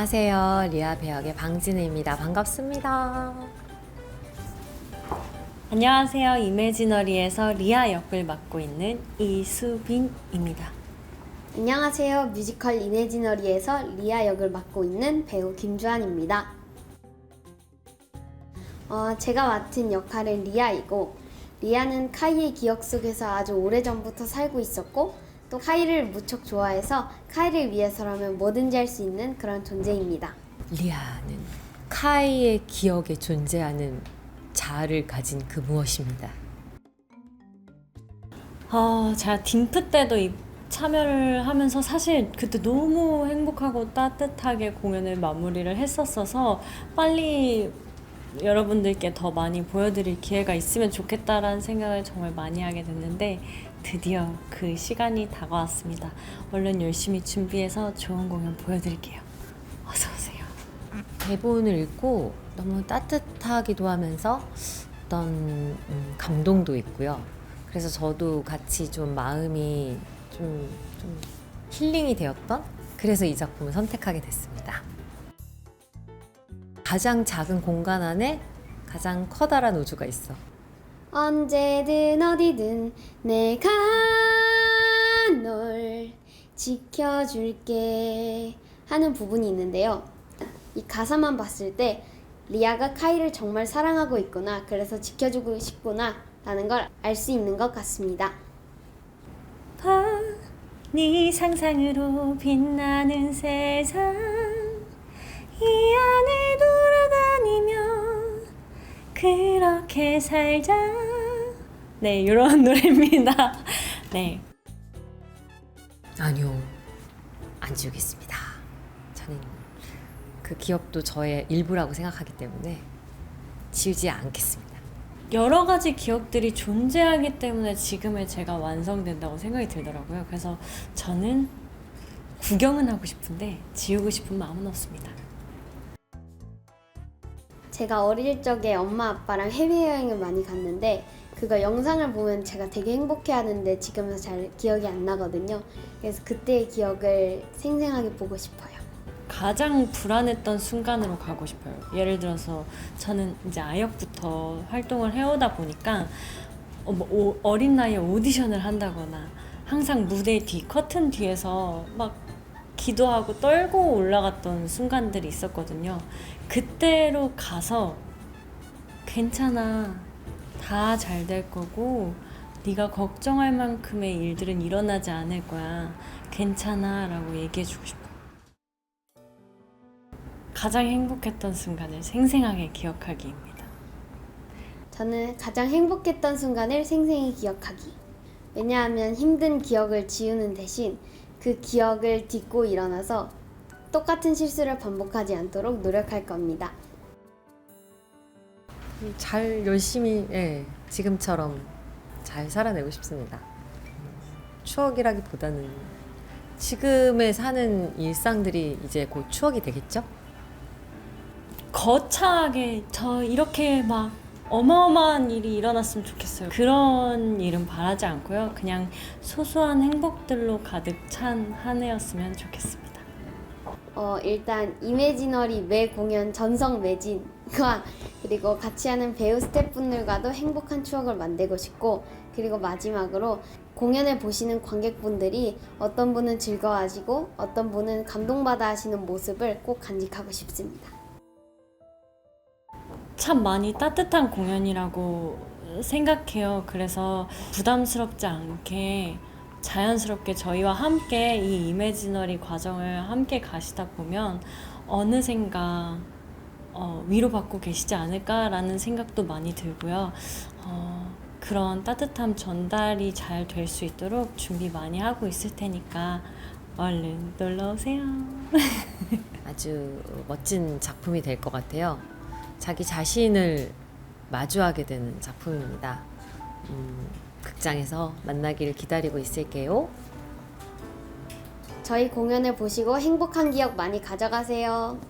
안녕하세요. 리아 배역의 방진혜입니다. 반갑습니다. 안녕하세요. 이매지너리에서 리아 역을 맡고 있는 이수빈입니다. 안녕하세요. 뮤지컬 이내지너리에서 리아 역을 맡고 있는 배우 김주한입니다. 어, 제가 맡은 역할은 리아이고 리아는 카이의 기억 속에서 아주 오래전부터 살고 있었고 또 카이를 무척 좋아해서 카이를 위해서라면 뭐든지 할 수 있는 그런 존재입니다. 리아는 카이의 기억에 존재하는 자아를 가진 그 무엇입니다. 아, 제가 딤프 때도 이- 참여를 하면서 사실 그때 너무 행복하고 따뜻하게 공연을 마무리를 했었어서 빨리 여러분들께 더 많이 보여드릴 기회가 있으면 좋겠다라는 생각을 정말 많이 하게 됐는데 드디어 그 시간이 다가왔습니다. 얼른 열심히 준비해서 좋은 공연 보여드릴게요. 어서 오세요. 대본을 읽고 너무 따뜻하기도 하면서 어떤 음, 감동도 있고요. 그래서 저도 같이 좀 마음이 좀, 좀 힐링이 되었던 그래서 이 작품을 선택하게 됐습니다. 가장 작은 공간 안에 가장 커다란 우주가 있어. 언제든 어디든 내가 널 지켜줄게 하는 부분이 있는데요. 이 가사만 봤을 때 리아가 카이를 정말 사랑하고 있구나. 그래서 지켜주고 싶구나. 라는 걸 알 수 있는 것 같습니다. 네 상상으로 빛나는 세상 그렇게 살자. 네 이런 노래입니다. 네. 아니요, 안 지우겠습니다. 저는 그 기억도 저의 일부라고 생각하기 때문에 지우지 않겠습니다. 여러 가지 기억들이 존재하기 때문에 지금의 제가 완성된다고 생각이 들더라고요. 그래서 저는 구경은 하고 싶은데 지우고 싶은 마음은 없습니다 제가 어릴 적에 엄마 아빠랑 해외여행을 많이 갔는데 그거 영상을 보면 제가 되게 행복해 하는데 지금은 잘 기억이 안 나거든요. 그래서 그때의 기억을 생생하게 보고 싶어요. 가장 불안했던 순간으로 가고 싶어요. 예를 들어서 저는 이제 아역부터 활동을 해오다 보니까 어, 뭐 오- 어린 나이에 오디션을 한다거나 항상 무대 뒤 커튼 뒤에서 막 기도하고 떨고 올라갔던 순간들이 있었거든요. 그때로 가서 괜찮아 다 잘 될 거고 네가 걱정할 만큼의 일들은 일어나지 않을 거야 괜찮아라고 얘기해 주고 싶어요. 가장 행복했던 순간을 생생하게 기억하기입니다. 저는 가장 행복했던 순간을 생생히 기억하기. 왜냐하면 힘든 기억을 지우는 대신 그 기억을 딛고 일어나서 똑같은 실수를 반복하지 않도록 노력할 겁니다. 잘 열심히 예, 지금처럼 잘 살아내고 싶습니다. 추억이라기보다는 지금의 사는 일상들이 이제 곧 추억이 되겠죠? 거창하게 저 이렇게 막 어마어마한 일이 일어났으면 좋겠어요. 그런 일은 바라지 않고요. 그냥 소소한 행복들로 가득 찬 한 해였으면 좋겠습니다. 어, 일단 이매지너리 매 공연 전성 매진과 그리고 같이 하는 배우 스태프분들과도 행복한 추억을 만들고 싶고 그리고 마지막으로 공연을 보시는 관객분들이 어떤 분은 즐거워하시고 어떤 분은 감동받아 하시는 모습을 꼭 간직하고 싶습니다. 참 많이 따뜻한 공연이라고 생각해요. 그래서 부담스럽지 않게 자연스럽게 저희와 함께 이 이매지너리 과정을 함께 가시다 보면 어느샌가 어, 위로받고 계시지 않을까라는 생각도 많이 들고요. 어, 그런 따뜻함 전달이 잘 될 수 있도록 준비 많이 하고 있을 테니까 얼른 놀러 오세요. 아주 멋진 작품이 될 것 같아요. 자기 자신을 마주하게 되는 작품입니다. 음, 극장에서 만나기를 기다리고 있을게요. 저희 공연을 보시고 행복한 기억 많이 가져가세요.